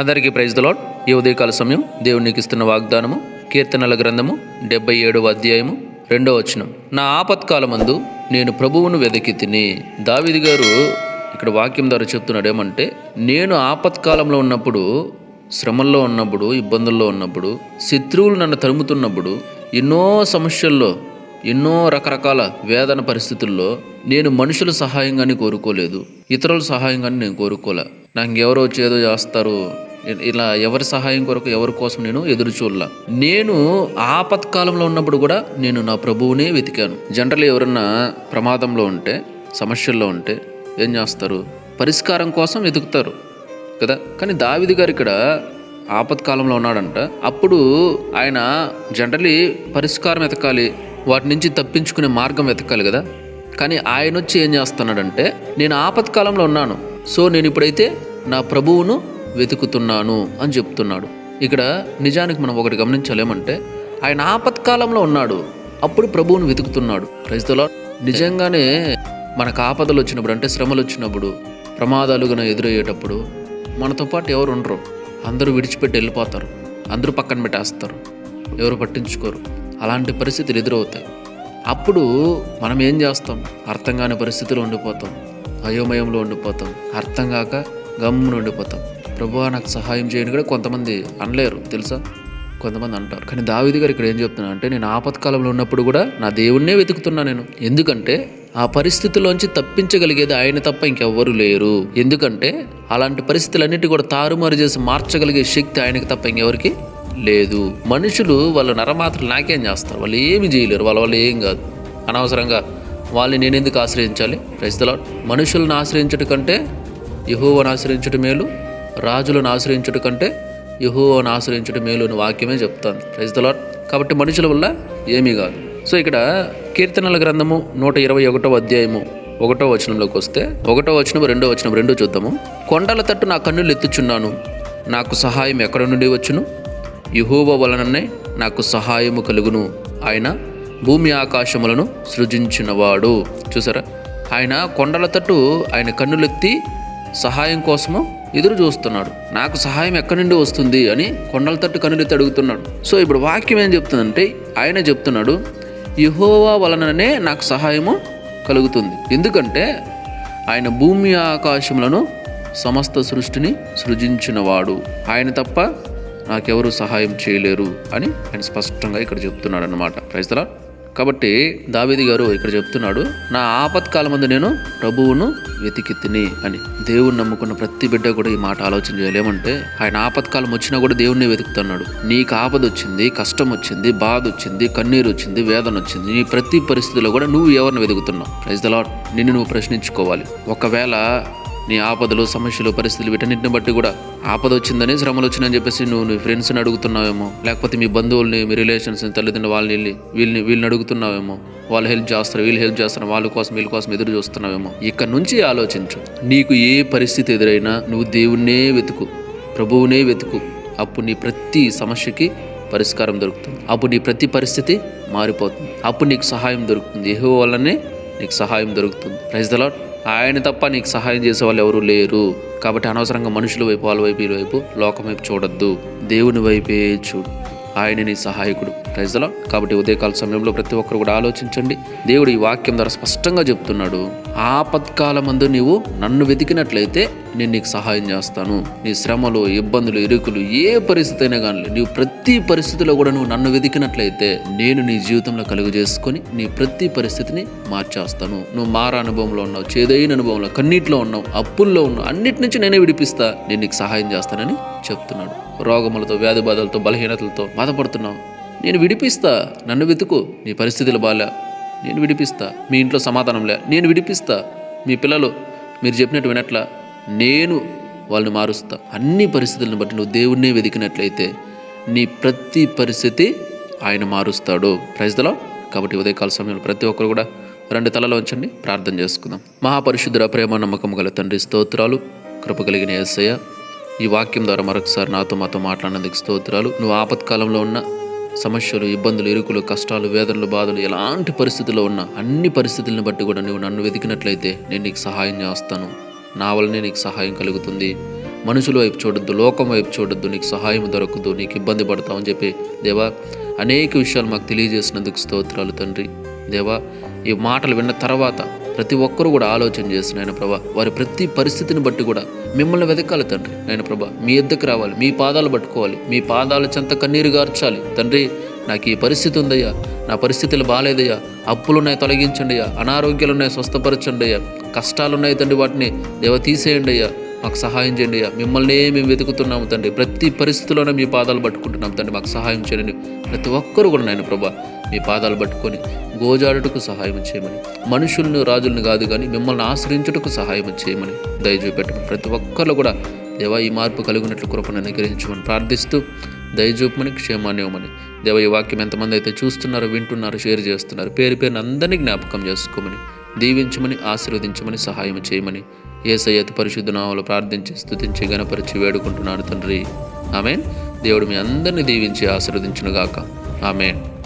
అందరికీ praise the Lord ఈ ఉదయకాల సమయం దేవునికి ఇస్తున్న వాగ్దానము కీర్తనల గ్రంథము డెబ్బై ఏడవ అధ్యాయము రెండవ వచనం. నా ఆపత్కాలమందు నేను ప్రభువును వెదకి తిని దావిది గారు ఇక్కడ వాక్యం ద్వారా చెప్తున్నాడు ఏమంటే నేను ఆపత్కాలంలో ఉన్నప్పుడు శ్రమల్లో ఉన్నప్పుడు ఇబ్బందుల్లో ఉన్నప్పుడు శత్రువులు నన్ను తరుముతున్నప్పుడు ఎన్నో సమస్యల్లో ఎన్నో రకరకాల వేదన పరిస్థితుల్లో నేను మనుషుల సహాయంగానే కోరుకోలేదు ఇతరుల సహాయంగాని నేను కోరుకోలే. నాకు ఎవరో చేదో చేస్తారు ఇలా ఎవరి సహాయం కొరకు ఎవరి కోసం నేను ఎదురు చూడలా. నేను ఆపత్కాలంలో ఉన్నప్పుడు కూడా నేను నా ప్రభువునే వెతికాను. జనరల్ ఎవరన్నా ప్రమాదంలో ఉంటే సమస్యల్లో ఉంటే ఏం చేస్తారు? పరిష్కారం కోసం వెతుకుతారు కదా? కానీ దావిది గారు ఇక్కడ ఆపత్కాలంలో ఉన్నాడంట. అప్పుడు ఆయన జనరలీ పరిష్కారం వెతకాలి వాటి నుంచి తప్పించుకునే మార్గం వెతకాలి కదా? కానీ ఆయన వచ్చి ఏం చేస్తున్నాడంటే నేను ఆపత్కాలంలో ఉన్నాను. సో నేను ఇప్పుడైతే నా ప్రభువును వెతుకుతున్నాను అని చెప్తున్నాడు. ఇక్కడ నిజానికి మనం ఒకటి గమనించాలేమంటే ఆయన ఆపత్కాలంలో ఉన్నాడు. అప్పుడు ప్రభువును వెతుకుతున్నాడు. క్రైస్తవుల నిజంగానే మనకు ఆపదలు వచ్చినప్పుడు అంటే శ్రమలు వచ్చినప్పుడు ప్రమాదాలుగా ఎదురయ్యేటప్పుడు మనతో పాటు ఎవరు ఉండరు. అందరూ విడిచిపెట్టి వెళ్ళిపోతారు. అందరూ పక్కన పెట్టేస్తారు. ఎవరు పట్టించుకోరు. అలాంటి పరిస్థితులు ఎదురవుతాయి. అప్పుడు మనం ఏం చేస్తాం? అర్థం కాని పరిస్థితిలో ఉండిపోతాం. అయోమయంలో ఉండిపోతాం. అర్థం కాక గమ్మున ఉండిపోతాం. ప్రభు నాకు సహాయం చేయని కూడా కొంతమంది అనలేరు తెలుసా? కొంతమంది అంటారు. కానీ దావిది గారు ఇక్కడ ఏం చెప్తున్నా అంటే నేను ఆపత్కాలంలో ఉన్నప్పుడు కూడా నా దేవుణ్ణే వెతుకుతున్నా నేను. ఎందుకంటే ఆ పరిస్థితిలోంచి తప్పించగలిగేది ఆయన తప్ప ఇంకెవ్వరు లేరు. ఎందుకంటే అలాంటి పరిస్థితులన్నిటి కూడా తారుమారు చేసి మార్చగలిగే శక్తి ఆయనకి తప్ప ఇంకెవరికి లేదు. మనుషులు వాళ్ళ నరమాత్రలు నాకేం చేస్తారు? వాళ్ళు ఏమి చేయలేరు. వాళ్ళ వల్ల ఏం కాదు. అనవసరంగా వాళ్ళని నేను ఎందుకు ఆశ్రయించాలి ప్రజల మనుషులను ఆశ్రయించడం కంటే యహోవను ఆశ్రయించడం మేలు. రాజులను ఆశ్రయించుట కంటే యహోవాను ఆశ్రయించడం మేలుని వాక్యమే చెప్తాను ప్రైజ్ కాబట్టి మనుషుల వల్ల ఏమీ కాదు. సో ఇక్కడ కీర్తనల గ్రంథము నూట ఇరవై ఒకటో అధ్యాయము ఒకటో వచనంలోకి వస్తే ఒకటో వచనం రెండో వచనం రెండో చూద్దాము. కొండల తట్టు నా కన్నులు ఎత్తుచున్నాను నాకు సహాయం ఎక్కడ నుండి వచ్చును? యహోవ వలననే నాకు సహాయము కలుగును. ఆయన భూమి ఆకాశములను సృజించినవాడు. చూసారా? ఆయన కొండల తట్టు ఆయన కన్నులెత్తి సహాయం కోసము ఎదురు చూస్తున్నాడు. నాకు సహాయం ఎక్కడి నుండి వస్తుంది అని కొండల తట్టు కనులెత్తి అడుగుతున్నాడు. సో ఇప్పుడు వాక్యం ఏం చెప్తుందంటే ఆయన చెప్తున్నాడు యహోవా వలననే నాకు సహాయము కలుగుతుంది. ఎందుకంటే ఆయన భూమి ఆకాశములను సమస్త సృష్టిని సృజించినవాడు. ఆయన తప్ప నాకెవరు సహాయం చేయలేరు అని ఆయన స్పష్టంగా ఇక్కడ చెప్తున్నాడు అనమాట ప్రైస్తలా కాబట్టి దావేది గారు ఇక్కడ చెప్తున్నాడు నా ఆపత్కాలం ముందు నేను ప్రభువును వెతికి తిని అని. దేవుణ్ణి నమ్ముకున్న ప్రతి బిడ్డ కూడా ఈ మాట ఆలోచన చేయాలి ఆయన ఆపత్కాలం వచ్చినా కూడా దేవుణ్ణి వెతుకుతున్నాడు. నీకు ఆపద వచ్చింది కష్టం వచ్చింది బాధ వచ్చింది కన్నీరు వచ్చింది వేదన వచ్చింది. నీ ప్రతి పరిస్థితిలో కూడా నువ్వు ఎవరిని వెతుకుతున్నావు? ప్రైజ్ ద లాడ్ నిన్ను నువ్వు ప్రశ్నించుకోవాలి. ఒకవేళ నీ ఆపదలు సమస్యలు పరిస్థితులు వీటన్నిటిని బట్టి కూడా ఆపద వచ్చిందని శ్రమలు వచ్చిందని చెప్పేసి నువ్వు నీ ఫ్రెండ్స్ని అడుగుతున్నావేమో. లేకపోతే మీ బంధువుల్ని మీ రిలేషన్స్ని తల్లిదండ్రులు వాళ్ళని వెళ్ళి వీళ్ళని వీళ్ళని అడుగుతున్నావేమో. వాళ్ళు హెల్ప్ చేస్తారు వీళ్ళు హెల్ప్ చేస్తారు వాళ్ళ కోసం వీళ్ళ కోసం ఎదురు చూస్తున్నావేమో. ఇక్కడ నుంచి ఆలోచించు. నీకు ఏ పరిస్థితి ఎదురైనా నువ్వు దేవుణ్ణే వెతుకు. ప్రభువునే వెతుకు. అప్పుడు నీ ప్రతి సమస్యకి పరిష్కారం దొరుకుతుంది. అప్పుడు నీ ప్రతి పరిస్థితి మారిపోతుంది. అప్పుడు నీకు సహాయం దొరుకుతుంది. ఏహో వల్లనే నీకు సహాయం దొరుకుతుంది. ప్రైజ్ ద లాట్ ఆయన తప్ప నీకు సహాయం చేసే వాళ్ళు ఎవరూ లేరు. కాబట్టి అనవసరంగా మనుషుల వైపు వాళ్ళ వైపు వీళ్ళ వైపు లోకం వైపు చూడొద్దు. దేవుని వైపే చూడు. ఆయన నీ సహాయకుడు. ప్రజల. కాబట్టి ఉదయకాల సమయంలో ప్రతి ఒక్కరు కూడా ఆలోచించండి. దేవుడు ఈ వాక్యం ద్వారా స్పష్టంగా చెప్తున్నాడు. ఆపత్కాలమందు నీవు నన్ను వెతికినట్లయితే నేను నీకు సహాయం చేస్తాను. నీ శ్రమలు ఇబ్బందులు ఇరుకులు ఏ పరిస్థితి అయినా కానీ నీవు ప్రతి పరిస్థితిలో కూడా నువ్వు నన్ను వెతికినట్లయితే నేను నీ జీవితంలో కలుగు చేసుకొని నీ ప్రతి పరిస్థితిని మార్చేస్తాను. నువ్వు మార అనుభవంలో ఉన్నావు చేదైన అనుభవంలో కన్నీటిలో ఉన్నావు అప్పుల్లో ఉన్నావు అన్నిటి నుంచి నేనే విడిపిస్తా నేను నీకు సహాయం చేస్తానని చెప్తున్నాడు. రోగములతో వ్యాధి బాధలతో బలహీనతలతో బాధపడుతున్నావు. నేను విడిపిస్తా. నన్ను వెతుకు. నీ పరిస్థితులు బాలే. నేను విడిపిస్తా. మీ ఇంట్లో సమాధానం లే. నేను విడిపిస్తా. మీ పిల్లలు మీరు చెప్పినట్టు వినట్లా. నేను వాళ్ళని మారుస్తా. అన్ని పరిస్థితులను బట్టి నువ్వు దేవుణ్ణే వెతికినట్లయితే నీ ప్రతి పరిస్థితి ఆయన మారుస్తాడు. ప్రైజ్దలో కాబట్టి ఉదయకాల సమయంలో ప్రతి ఒక్కరు కూడా రెండు తలలో ఉంచండి. ప్రార్థన చేసుకుందాం. మహాపరిశుద్ధుర ప్రేమ నమ్మకం గల తండ్రి స్తోత్రాలు కృప కలిగిన యేసయ్య. ఈ వాక్యం ద్వారా మరొకసారి నాతో మాతో మాట్లాడినందుకు స్తోత్రాలు. నువ్వు ఆపత్కాలంలో ఉన్న సమస్యలు ఇబ్బందులు ఇరుకులు కష్టాలు వేదనలు బాధలు ఎలాంటి పరిస్థితుల్లో ఉన్నా అన్ని పరిస్థితులను బట్టి కూడా నువ్వు నన్ను వెతికినట్లయితే నేను నీకు సహాయం చేస్తాను. నా వల్లనే నీకు సహాయం కలుగుతుంది. మనుషుల వైపు చూడొద్దు లోకం వైపు చూడొద్దు నీకు సహాయం దొరకదు నీకు ఇబ్బంది పడతామని చెప్పి దేవా అనేక విషయాలు మాకు తెలియజేసినందుకు స్తోత్రాలు తండ్రి. దేవా ఈ మాటలు విన్న తర్వాత ప్రతి ఒక్కరూ కూడా ఆలోచన చేసిన ఆయన ప్రభా వారి ప్రతి పరిస్థితిని బట్టి కూడా మిమ్మల్ని వెతకాలి తండ్రి నాయన ప్రభా. మీ ఎద్దకు రావాలి మీ పాదాలు పట్టుకోవాలి మీ పాదాల చెంత కన్నీరు గార్చాలి. తండ్రి నాకు ఈ పరిస్థితి ఉందయ్యా. నా పరిస్థితులు బాగాలేదయ్యా అప్పులున్నాయి తొలగించండి అయ్యా అనారోగ్యాలు ఉన్నాయి స్వస్థపరచండి అయ్యా కష్టాలున్నాయి తండ్రి వాటిని దేవ తీసేయండి అయ్యా మాకు సహాయం చేయండి అయ్యా మిమ్మల్నే మేము వెతుకుతున్నాము తండ్రి. ప్రతి పరిస్థితిలోనే మీ పాదాలు పట్టుకుంటున్నాం తండ్రి. మాకు సహాయం చేయండి. ప్రతి ఒక్కరు కూడా నాయన ప్రభా మీ పాదాలు పట్టుకొని గోజాడుటకు సహాయం చేయమని మనుషులను రాజులను కాదు కానీ మిమ్మల్ని ఆశ్రయించుటకు సహాయం చేయమని దయచూపెట్టమని ప్రతి ఒక్కరు కూడా దేవ ఈ మార్పు కలిగినట్లు కృపను అనుగ్రహించమని ప్రార్థిస్తూ దయచూపమని క్షేమాన్ని ఇవ్వమని. దేవ ఈ వాక్యం ఎంతమంది అయితే చూస్తున్నారో వింటున్నారో షేర్ చేస్తున్నారు పేరు పేరుని అందరినీ జ్ఞాపకం చేసుకోమని దీవించమని ఆశీర్వదించమని సహాయం చేయమని ఏసయ్య అతి పరిశుద్ధ నామలు ప్రార్థించి స్థుతించి గణపరిచి వేడుకుంటున్నాను తండ్రి. ఆమెన్. దేవుడు మీ అందరిని దీవించి ఆశీర్వదించునుగాక. ఆమెన్.